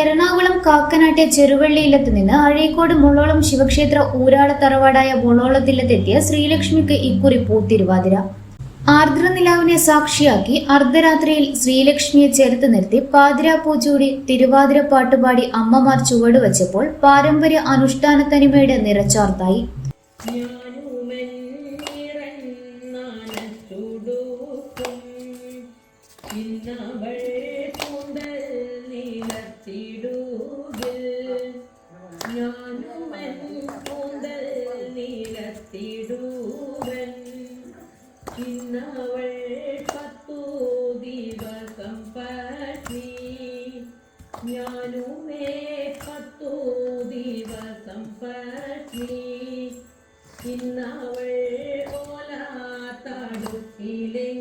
എറണാകുളം കാക്കനാട്ടെ ചെറുവള്ളിയിലത്ത് നിന്ന് അഴീക്കോട് മുള്ളോളം ശിവക്ഷേത്ര ഊരാള തറവാടായ മുള്ളോളത്തിലെത്തിയ ശ്രീലക്ഷ്മിക്ക് ഇക്കുറി പൂത്തിരുവാതിര. ആർദ്ര നിലാവിനെ സാക്ഷിയാക്കി അർദ്ധരാത്രിയിൽ ശ്രീലക്ഷ്മിയെ ചേർത്ത് നിർത്തി പാതിരാ പൂച്ചൂടി തിരുവാതിര പാട്ടുപാടി അമ്മമാർ ചുവടുവച്ചപ്പോൾ പാരമ്പര്യ അനുഷ്ഠാന തനിമയുടെ നിറച്ചാർത്തായി. നീലത്തിടുവൻ ഇന്നവൾ പത്തു ദിവസം പറ്റി. ഞാനുമേ പത്തു ദിവസം പറ്റി. ഇന്നവൾ ഓലാത്തടുക്കിലെങ്കിൽ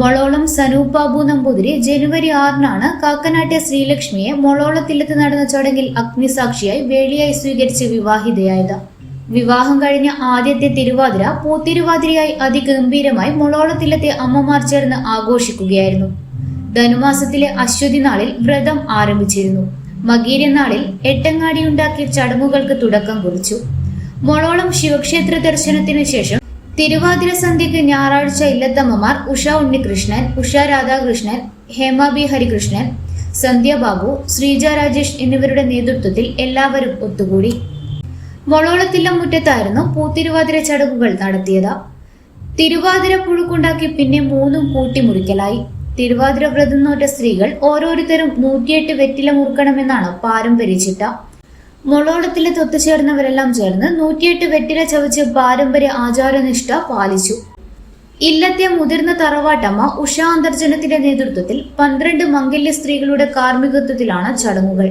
മൊളോളം സനൂപ് ബാബു നമ്പൂതിരി ജനുവരി ആറിനാണ് കാക്കനാട്ടെ ശ്രീലക്ഷ്മിയെ മൊളോളത്തിലെത്തി നടന്ന ചടങ്ങിൽ അഗ്നിസാക്ഷിയായി വേളിയായി സ്വീകരിച്ച് വിവാഹിതയായത്. വിവാഹം കഴിഞ്ഞ ആദ്യത്തെ തിരുവാതിര പൂത്തിരുവാതിരയായി അതിഗംഭീരമായി മൊളോളത്തിലെത്തി അമ്മമാർ ചേർന്ന് ആഘോഷിക്കുകയായിരുന്നു. ധനുമാസത്തിലെ അശ്വതി നാളിൽ വ്രതം ആരംഭിച്ചിരുന്നു. മകീര നാളിൽ എട്ടങ്ങാടിയുണ്ടാക്കിയ ചടങ്ങുകൾക്ക് തുടക്കം കുറിച്ചു. മൊളോളം ശിവക്ഷേത്ര ദർശനത്തിനു ശേഷം തിരുവാതിര സന്ധ്യയ്ക്ക് ഞായറാഴ്ച ഇല്ലത്തമ്മമാർ ഉഷ ഉണ്ണികൃഷ്ണൻ ഉഷ രാധാകൃഷ്ണൻ ഹേമ ബി ഹരികൃഷ്ണൻ സന്ധ്യ ബാബു ശ്രീജ രാജേഷ് എന്നിവരുടെ നേതൃത്വത്തിൽ എല്ലാവരും ഒത്തുകൂടി. വളോളത്തില്ലം മുറ്റത്തായിരുന്നു പൂത്തിരുവാതിര ചടങ്ങുകൾ നടത്തിയത്. തിരുവാതിര പുഴുക്കുണ്ടാക്കി പിന്നെ മൂന്നും കൂട്ടിമുറിക്കലായി. തിരുവാതിര വ്രതം നോറ്റ സ്ത്രീകൾ ഓരോരുത്തരും നൂറ്റിയെട്ട് വെറ്റില മുറുക്കണമെന്നാണ് പാരമ്പര്യ ചിട്ട മൊളോളത്തിലെ ഒത്തുചേർന്നവരെല്ലാം ചേർന്ന് നൂറ്റിയെട്ട് വെറ്റില ചവച്ച് പാരമ്പര്യ ആചാരനിഷ്ഠ പാലിച്ചു. ഇല്ലത്തെ മുതിർന്ന തറവാട്ടമ്മ ഉഷ അന്തർജനത്തിന്റെ നേതൃത്വത്തിൽ പന്ത്രണ്ട് മംഗല്യ സ്ത്രീകളുടെ കാർമ്മികത്വത്തിലാണ് ചടങ്ങുകൾ.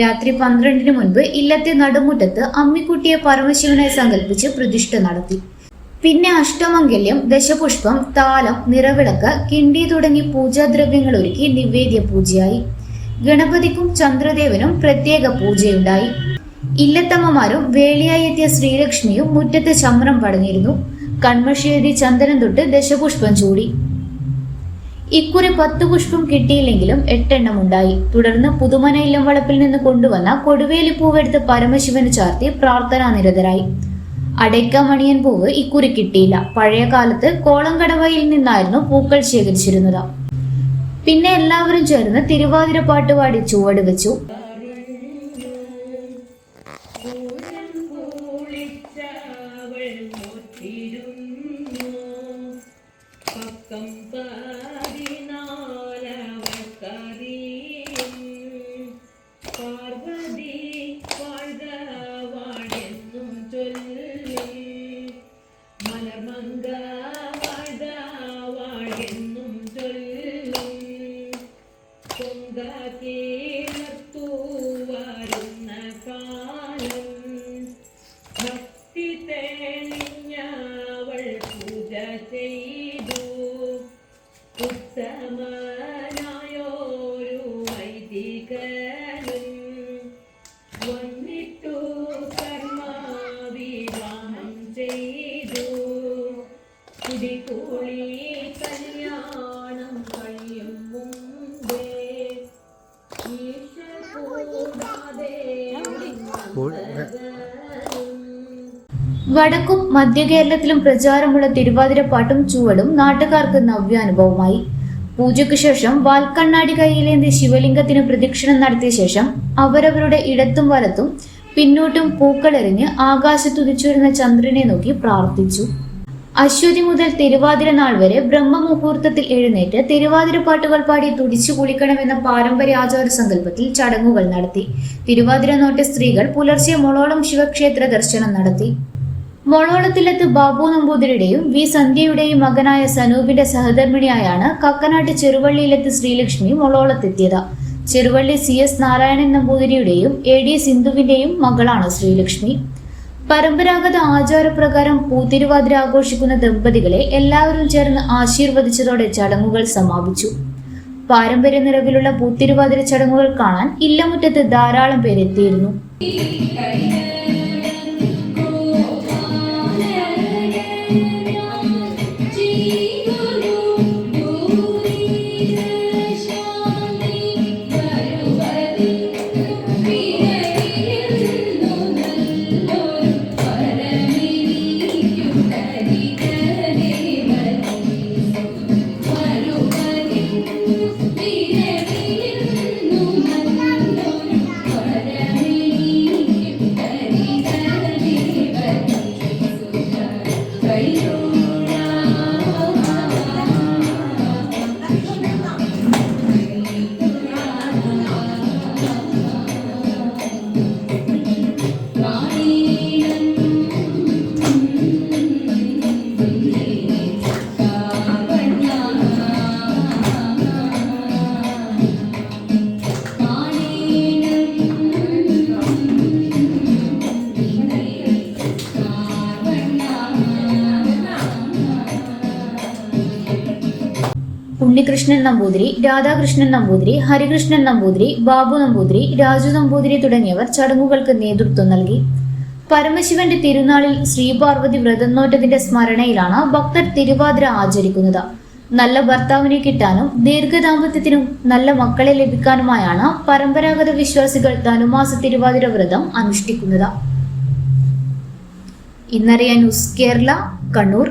രാത്രി പന്ത്രണ്ടിന് മുൻപ് ഇല്ലത്തെ നടുമുറ്റത്ത് അമ്മിക്കുട്ടിയെ പരമശിവനെ സങ്കല്പിച്ച് പ്രതിഷ്ഠ നടത്തി. പിന്നെ അഷ്ടമംഗല്യം ദശപുഷ്പം താലം നിറവിളക്ക് കിണ്ടി തുടങ്ങി പൂജാദ്രവ്യങ്ങൾ ഒരുക്കി നിവേദ്യ പൂജയായി ഗണപതിക്കും ചന്ദ്രദേവനും പ്രത്യേക പൂജയുണ്ടായി. ഇല്ലത്തമ്മമാരും വേളിയായി എത്തിയ ശ്രീലക്ഷ്മിയും മുറ്റത്ത് ചമ്രം പടഞ്ഞിരുന്നു. കൺമഷിയെഴുതി ചന്ദനം തൊട്ട് ദശപുഷ്പം ചൂടി. ഇക്കുറി പത്ത് പുഷ്പം കിട്ടിയില്ലെങ്കിലും എട്ടെണ്ണം ഉണ്ടായി. തുടർന്ന് പുതുമന ഇല്ലം വളപ്പിൽ നിന്ന് കൊണ്ടുവന്ന കൊടുവേലി പൂവെടുത്ത് പരമശിവന് ചാർത്തി പ്രാർത്ഥനാ നിരതരായി. അടയ്ക്ക മണിയൻ പൂവ് ഇക്കുറി കിട്ടിയില്ല. പഴയ കാലത്ത് കോളംകടവയിൽ നിന്നായിരുന്നു പൂക്കൾ ശേഖരിച്ചിരുന്നത്. പിന്നെ എല്ലാവരും ചേർന്ന് തിരുവാതിര പാട്ടുപാടി ചുവട് വെച്ചു. പൊങ്കാക്കേർത്തു വരുന്ന കാലം ഭക്തി തെളിഞ്ഞവൾ പൂജ ചെയ്തു ഉത്തമനായോരു വടക്കും മധ്യ കേരളത്തിലും പ്രചാരമുള്ള തിരുവാതിരപ്പാട്ടും ചുവടും നാട്ടുകാർക്ക് നവ്യാനുഭവമായി. പൂജയ്ക്ക് ശേഷം വാൽക്കണ്ണാടി കൈയിലേന്തി ശിവലിംഗത്തിന് പ്രദക്ഷിണം നടത്തിയ ശേഷം അവരവരുടെ ഇടത്തും വലത്തും പിന്നോട്ടും പൂക്കളെറിഞ്ഞ് ആകാശത്തുതിച്ചുവരുന്ന ചന്ദ്രനെ നോക്കി പ്രാർത്ഥിച്ചു. അശ്വതി മുതൽ തിരുവാതിര നാൾ വരെ ബ്രഹ്മമുഹൂർത്തത്തിൽ എഴുന്നേറ്റ് തിരുവാതിര പാട്ടുകൾ പാടി തുടിച്ചു കുളിക്കണമെന്ന പാരമ്പര്യ ആചാര സങ്കല്പത്തിൽ ചടങ്ങുകൾ നടത്തി. തിരുവാതിര നോട്ട സ്ത്രീകൾ പുലർച്ചെ മുളോളം ശിവക്ഷേത്ര ദർശനം നടത്തി. മൊളോളത്തിലെത്ത് ബാബു നമ്പൂതിരിയുടെയും വി സന്ധ്യയുടെയും മകനായ സനൂപിന്റെ സഹധർമ്മിണിയായാണ് കക്കനാട്ട് ചെറുവള്ളിയിലെത്ത് ശ്രീലക്ഷ്മി മൊളോളത്തെത്തിയത് ചെറുവള്ളി സി എസ് നാരായണൻ നമ്പൂതിരിയുടെയും എ ഡി സിന്ധുവിന്റെയും മകളാണ് ശ്രീലക്ഷ്മി. പരമ്പരാഗത ആചാരപ്രകാരം പൂത്തിരുവാതിര ആഘോഷിക്കുന്ന ദമ്പതികളെ എല്ലാവരും ചേർന്ന് ആശീർവദിച്ചതോടെ ചടങ്ങുകൾ സമാപിച്ചു. പാരമ്പര്യ നിലവിലുള്ള പൂത്തിരുവാതിര ചടങ്ങുകൾ കാണാൻ ഇല്ലമുറ്റത്ത് ധാരാളം പേരെത്തിയിരുന്നു. ഉണ്ണികൃഷ്ണൻ നമ്പൂതിരി രാധാകൃഷ്ണൻ നമ്പൂതിരി ഹരികൃഷ്ണൻ നമ്പൂതിരി ബാബു നമ്പൂതിരി രാജു നമ്പൂതിരി തുടങ്ങിയവർ ചടങ്ങുകൾക്ക് നേതൃത്വം നൽകി. പരമശിവന്റെ തിരുനാളിൽ ശ്രീപാർവതി വ്രതം നോറ്റതിന്റെ സ്മരണയിലാണ് ഭക്തർ തിരുവാതിര ആചരിക്കുന്നത്. നല്ല ഭർത്താവിനെ കിട്ടാനും ദീർഘദാമ്പത്യത്തിനും നല്ല മക്കളെ ലഭിക്കാനുമായാണ് പരമ്പരാഗത വിശ്വാസികൾ ധനുമാസ തിരുവാതിര വ്രതം അനുഷ്ഠിക്കുന്നത്. ഇന്നറിയ ന്യൂസ് കേരള കണ്ണൂർ.